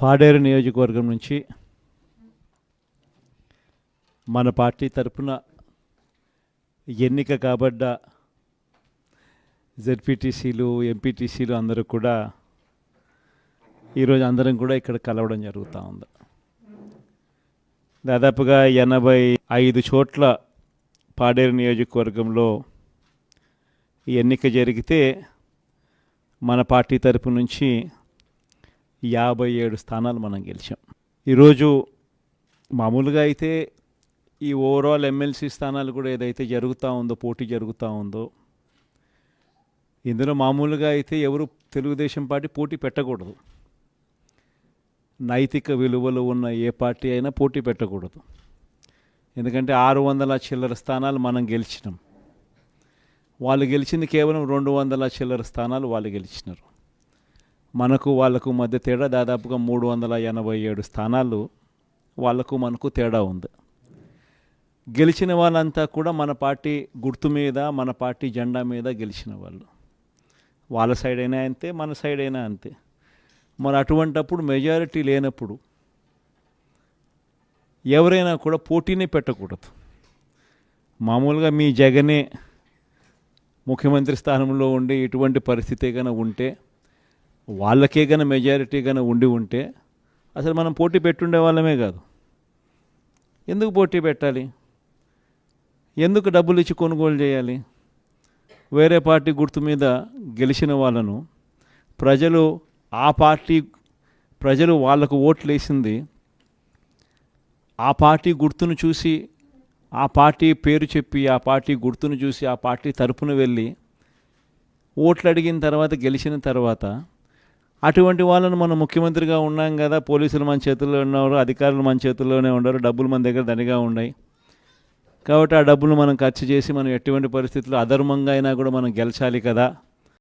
పాడేరు నియోజకవర్గం నుంచి మన పార్టీ తరపున ఎన్నిక కాబడ్డ జెడ్పీటీసీలు ఎంపీటీసీలు అందరూ కూడా ఈరోజు అందరం కూడా ఇక్కడ కలవడం జరుగుతూ ఉంది. దాదాపుగా ఎనభై ఐదు చోట్ల పాడేరు నియోజకవర్గంలో ఎన్నిక జరిగితే మన పార్టీ తరపు నుంచి యాభై ఏడు స్థానాలు మనం గెలిచాం. ఈరోజు మామూలుగా అయితే ఈ ఓవరాల్ ఎమ్మెల్సీ స్థానాలు కూడా ఏదైతే జరుగుతూ ఉందో పోటీ జరుగుతూ ఉందో ఇందులో మామూలుగా అయితే ఎవరు తెలుగుదేశం పార్టీ పోటీ పెట్టకూడదు. నైతిక విలువలు ఉన్న ఏ పార్టీ అయినా పోటీ పెట్టకూడదు. ఎందుకంటే ఆరు వందల చిల్లర స్థానాలు మనం గెలిచినాం. వాళ్ళు గెలిచింది కేవలం రెండు వందల చిల్లర స్థానాలు వాళ్ళు గెలిచినారు. మనకు వాళ్ళకు మధ్య తేడా దాదాపుగా మూడు వందల ఎనభై ఏడు స్థానాలు వాళ్ళకు మనకు తేడా ఉంది. గెలిచిన వాళ్ళంతా కూడా మన పార్టీ గుర్తు మీద మన పార్టీ జెండా మీద గెలిచిన వాళ్ళు. వాళ్ళ సైడ్ అయినా అంతే మన సైడ్ అయినా అంతే. మరి అటువంటప్పుడు మెజారిటీ లేనప్పుడు ఎవరైనా కూడా పోటీనే పెట్టకూడదు. మామూలుగా మీ జగనే ముఖ్యమంత్రి స్థానంలో ఉండి ఇటువంటి పరిస్థితి కనుక ఉంటే వాళ్ళకే గన మెజారిటీ గన ఉండి ఉంటే అసలు మనం పోటీ పెట్టుండే వాళ్ళమే కాదు. ఎందుకు పోటీ పెట్టాలి? ఎందుకు డబ్బులు ఇచ్చి కొనుగోలు చేయాలి? వేరే పార్టీ గుర్తు మీద గెలిచిన వాళ్ళను ప్రజలు ఆ పార్టీ ప్రజలు వాళ్ళకు ఓట్లు వేసింది ఆ పార్టీ గుర్తును చూసి ఆ పార్టీ పేరు చెప్పి ఆ పార్టీ గుర్తును చూసి ఆ పార్టీ తరపున వెళ్ళి ఓట్లు అడిగిన తర్వాత గెలిచిన తర్వాత అటువంటి వాళ్ళను మనం ముఖ్యమంత్రిగా ఉన్నాం కదా పోలీసులు మన చేతుల్లో ఉన్నారు అధికారులు మన చేతుల్లోనే ఉన్నారు డబ్బులు మన దగ్గర దండిగా ఉన్నాయి. కాబట్టి ఆ డబ్బులు మనం ఖర్చు చేసి మనం ఎటువంటి పరిస్థితుల్లో అధర్మంగా అయినా కూడా మనం గెలిచాలి కదా.